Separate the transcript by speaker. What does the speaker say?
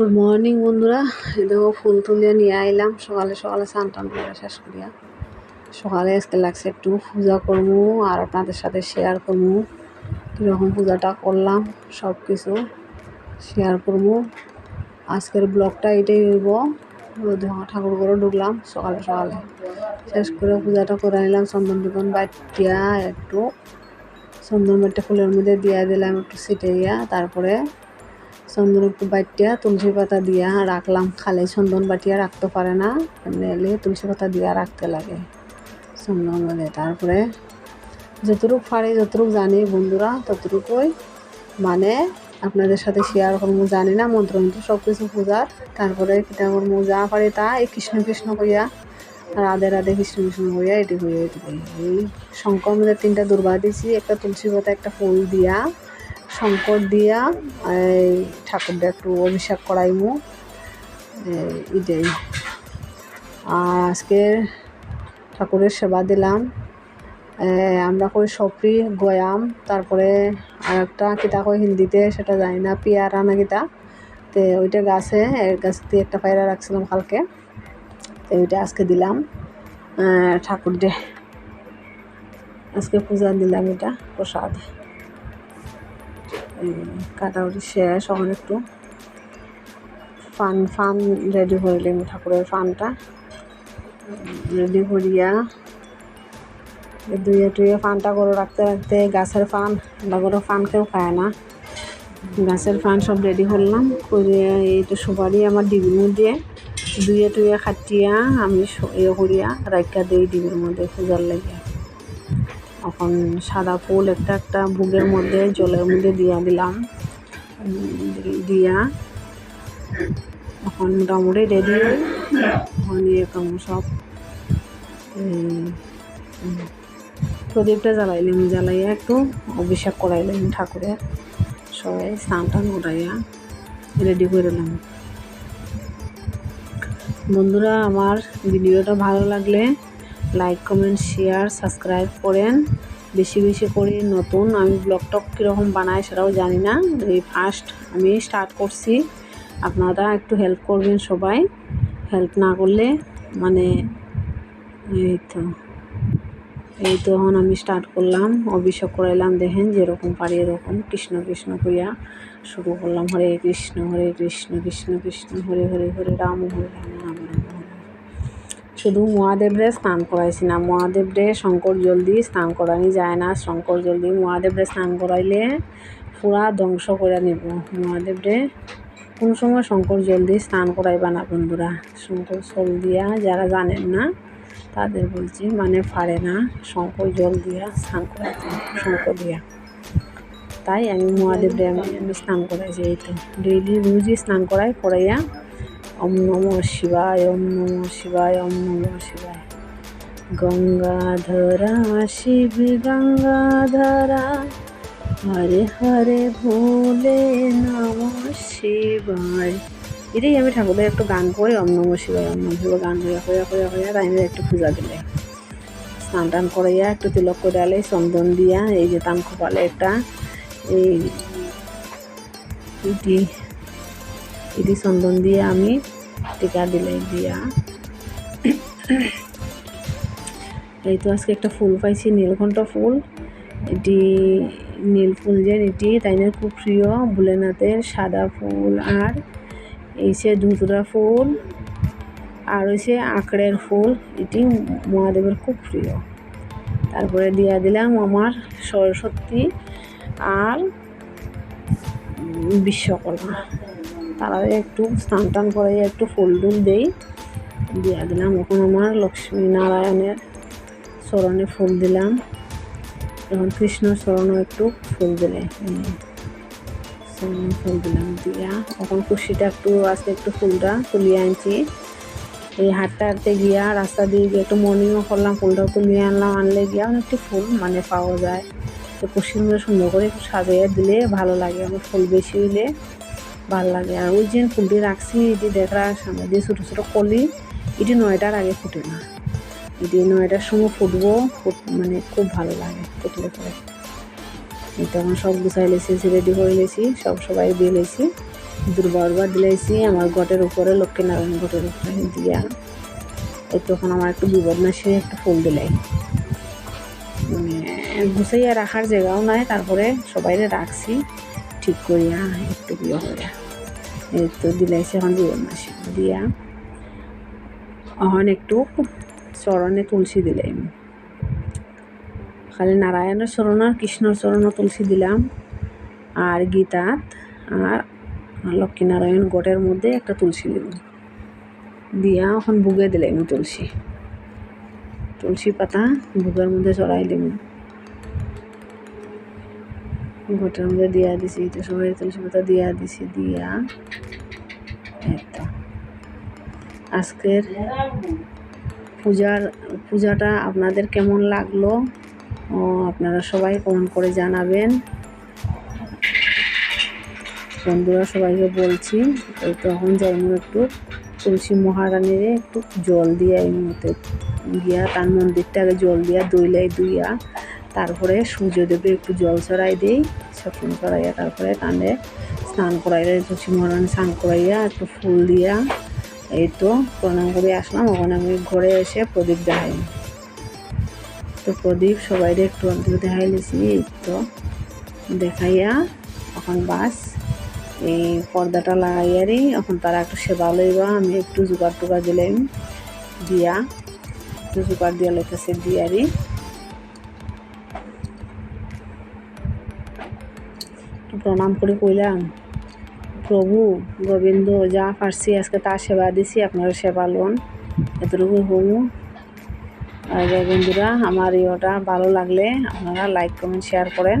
Speaker 1: good morning বন্ধুরা দেখো ফুল তুলিয়ে নিয়ে আইলাম সকালে সকালে স্নান টান করে শেষ করিয়া সকালে আজকে লাগছে একটু পূজা করবো আর আপনাদের সাথে শেয়ার করবো কীরকম পূজাটা করলাম সব কিছু শেয়ার করবো আজকের ব্লগটা এটাই হইব ঠাকুর করে ঢুকলাম সকালে সকালে শেষ করে পূজাটা করে নিলাম চন্দন দোকান বাটিয়া একটু চন্দন বাটটা ফুলের মধ্যে দিয়ে দিলাম একটু ছিটে দিয়া তারপরে চন্দন একটু বাটিয়া তুলসী পাতা দিয়া রাখলাম খালে চন্দন বাটিয়া রাখতে পারে না এলে তুলসী পাতা দিয়া রাখতে লাগে চন্দন বলে তারপরে যতটুক পারি যতটুক জানি বন্ধুরা ততটুকুই মানে আপনাদের সাথে শেয়ার করবো জানি না মন্ত্র মন্ত্র সব কিছু পূজার তারপরে কিতা করবো যা পারি তা এই কৃষ্ণ কৃষ্ণ করিয়া রাধে রাধে কৃষ্ণ কৃষ্ণ করিয়া এটি করিয়া এটি করিয়া এই শঙ্কর মধ্যে তিনটা দুর্বা দিছি একটা তুলসী পাতা একটা ফুল দিয়া শঙ্কর দিয়া এই ঠাকুরটা একটু অভিষেক করাইমু এটাই আর আজকে ঠাকুরের সেবা দিলাম আমরা কই সপরি গয়াম তারপরে আর একটা কিতা কই হিন্দিতে সেটা জানি না পিয়ারা না কিতা তো ওইটা গাছে গাছ দিয়ে একটা পায়রা রাখছিলাম কালকে তো ওইটা আজকে দিলাম ঠাকুর দে আজকে পূজা দিলাম এটা প্রসাদ কাটাকুটি শেষ এখন একটু ফান ফান রেডি করিলাম ঠাকুরের ফানটা রেডি করিয়া দুইয়ে টুয়ে ফানটা করে রাখতে রাখতে গাছের ফান করে ফান কেউ খায় না গাছের ফান সব রেডি করলাম করে এইটা সবারই আমার ডিবির মধ্যে দুইয়ে টুয়ে খাটিয়া আমি ইয়ে করিয়া রাখা দিই ডিবির মধ্যে খোঁজার লাগিয়া তখন সাদা ফুল একটা একটা ভুগের মধ্যে জলের মধ্যে দিয়া দিলাম দিয়া এখন মোটামুটি রেডি এখন এরকম সব প্রদীপটা জ্বালাইলাম জ্বালাইয়া একটু অভিষেক করাইলাম ঠাকুরের সবাই স্নান টান করাইয়া রেডি করলাম বন্ধুরা আমার ভিডিওটা ভালো লাগলে লাইক কমেন্ট শেয়ার সাবস্ক্রাইব করেন বেশি বেশি করে নতুন আমি ব্লগটক কীরকম বানাই সেটাও জানি না এই ফার্স্ট আমি স্টার্ট করছি আপনারা একটু হেল্প করবেন সবাই হেল্প না করলে মানে এই তো এই তখন আমি স্টার্ট করলাম অভিষেক করাইলাম দেখেন যেরকম পারি এরকম কৃষ্ণ কৃষ্ণ করিয়া শুরু করলাম হরে কৃষ্ণ হরে কৃষ্ণ কৃষ্ণ কৃষ্ণ হরে হরে হরে রাম হরে রাম শুধু মহাদেবরে স্নান করাইছি না মহাদেবরে শঙ্কর জলদি স্নান করানি যায় না শঙ্কর জলদি মহাদেবরে স্নান করাইলে পুরা ধ্বংস করে মহাদেব মহাদেবরে কোন সময় শঙ্কর জলদি স্নান করাইবা না বন্ধুরা শঙ্কর জল দিয়া যারা জানেন না তাদের বলছি মানে পারে না শঙ্কর জল দিয়া স্নান করাইতে শঙ্কর দিয়া তাই আমি মহাদেবরে আমি স্নান করাইছি এই তো ডেইলি রোজই স্নান করাই করাইয়া ওম নম শিবায় ওম নম শিবায় ওম নম শিবায় গঙ্গাধরা শিব গঙ্গাধরা হরে হরে ভোলে নম শিবায় এটাই আমি ঠাকুরের একটু গান করি অম নম শিবায় অম নম শিবায় গান হইয়া হইয়া হইয়া হইয়া তাই আমি একটু পূজা দিলে স্নান টান করাইয়া একটু তিলক করে করালে চন্দন দিয়া এই যে তান খোপালে একটা এই এটি চন্দন দিয়ে আমি টিকা দিলাই দিয়া এই তো আজকে একটা ফুল পাইছি নীলকণ্ঠ ফুল এটি নীল ফুল যে এটি তাইনের খুব প্রিয় ভোলেনাথের সাদা ফুল আর এই সে ধুতুরা ফুল আর সে আঁকড়ের ফুল এটি মহাদেবের খুব প্রিয় তারপরে দিয়া দিলাম আমার সরস্বতী আর বিশ্বকর্মা তারাও একটু স্নান টান করে একটু ফুল টুল দেই দিয়া দিলাম এখন আমার লক্ষ্মী নারায়ণের চরণে ফুল দিলাম এখন কৃষ্ণ চরণও একটু ফুল দিলে ফুল দিলাম দিয়া এখন কুশিটা একটু আজকে একটু ফুলটা তুলিয়ে আনছি এই হাঁটতে হাঁটতে গিয়া রাস্তা দিয়ে গিয়ে একটু মর্নিংও করলাম ফুলটাও তুলিয়ে আনলাম আনলে গিয়া একটু ফুল মানে পাওয়া যায় তো কুশিগুলো সুন্দর করে একটু সাজিয়ে দিলে ভালো লাগে আমার ফুল বেশি হইলে ভাল লাগে আর ওই যে ফুলটি রাখছি এটি দেখার সামনে দিয়ে ছোটো ছোটো কলি এটি নয়টার আগে ফুটে না এটি নয়টার সময় ফুটবো মানে খুব ভালো লাগে ফুটলে পরে তখন সব গুছাই লেছি রেডি করে লেছি সব সবাই দিয়ে লেছি দুর্বারবার দিলেছি আমার ঘটের উপরে লক্ষ্মীনারায়ণ ঘটের উপরে দিয়া এই তখন আমার একটু না সে একটা ফুল দিলাই মানে গুছাইয়া রাখার জায়গাও নাই তারপরে সবাই রাখছি ঠিক করিয়া একটু গুঁড়ো করিয়া একটু দিলাইছে এখন গুঁড়ো মাছ দিয়া এখন একটু চরণে তুলসী দিলাম খালি নারায়ণের চরণ আর কৃষ্ণর চরণও তুলসী দিলাম আর গীতাত আর লক্ষ্মীনারায়ণ গটের মধ্যে একটা তুলসী দিলাম দিয়া এখন বুগে দিলাম তুলসী তুলসী পাতা বুকের মধ্যে চড়াই দিলাম ঘটের মধ্যে দিয়া দিছি তো সবাই তুলসী পাতা দিয়া দিছি দিয়া আজকের পূজার পূজাটা আপনাদের কেমন লাগলো ও আপনারা সবাই কমেন্ট করে জানাবেন বন্ধুরা সবাইকে বলছি তো তখন যাইব একটু তুলসী মহারানীর একটু জল দিয়ে এই মুহূর্তে গিয়া তার মন্দিরটা আগে জল দিয়া দইলাই দুইয়া তারপরে সূর্যদেবের একটু জল ছড়াই দিই সবসময় করাইয়া তারপরে কানে স্নান করাইয়া একটু মরণ স্নান করাইয়া একটু ফুল দিয়া এই তো প্রণাম করে আসলাম ওখানে আমি ঘরে এসে প্রদীপ দেখাই তো প্রদীপ সবাই একটু অন্তত দেখাই নিছি এই তো দেখাইয়া এখন বাস এই পর্দাটা রি এখন তারা একটু সেবা লইবা আমি একটু জোগাড় টোগাড় দিলাম দিয়া একটু জোগাড় দিয়া লইতেছে দিয়ারি প্রণাম করে কইলাম প্রভু গোবিন্দ যা পারছি আজকে তার সেবা দিছি আপনার সেবা লোন এতটুকু হবু আর বন্ধুরা আমার ইয়েটা ভালো লাগলে আপনারা লাইক কমেন্ট শেয়ার করেন